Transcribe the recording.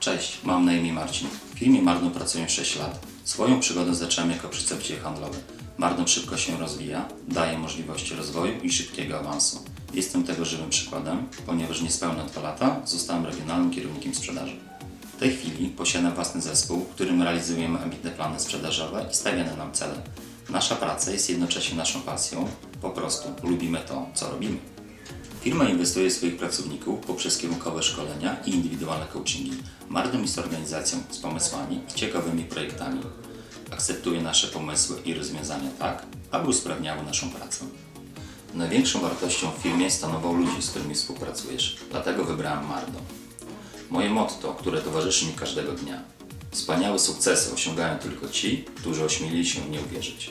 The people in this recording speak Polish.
Cześć, mam na imię Marcin. W firmie Marno pracuję 6 lat. Swoją przygodę zacząłem jako przedstawiciel handlowy. Marno szybko się rozwija, daje możliwości rozwoju i szybkiego awansu. Jestem tego żywym przykładem, ponieważ niespełna 2 lata zostałem regionalnym kierownikiem sprzedaży. W tej chwili posiadam własny zespół, w którym realizujemy ambitne plany sprzedażowe i stawiane nam cele. Nasza praca jest jednocześnie naszą pasją, po prostu lubimy to, co robimy. Firma inwestuje w swoich pracowników poprzez kierunkowe szkolenia i indywidualne coachingi. Mardom jest organizacją z pomysłami i ciekawymi projektami. Akceptuje nasze pomysły i rozwiązania tak, aby usprawniały naszą pracę. Największą wartością w firmie stanowią ludzie, z którymi współpracujesz, dlatego wybrałem Mardom. Moje motto, które towarzyszy mi każdego dnia. Wspaniałe sukcesy osiągają tylko ci, którzy ośmielili się w nie uwierzyć.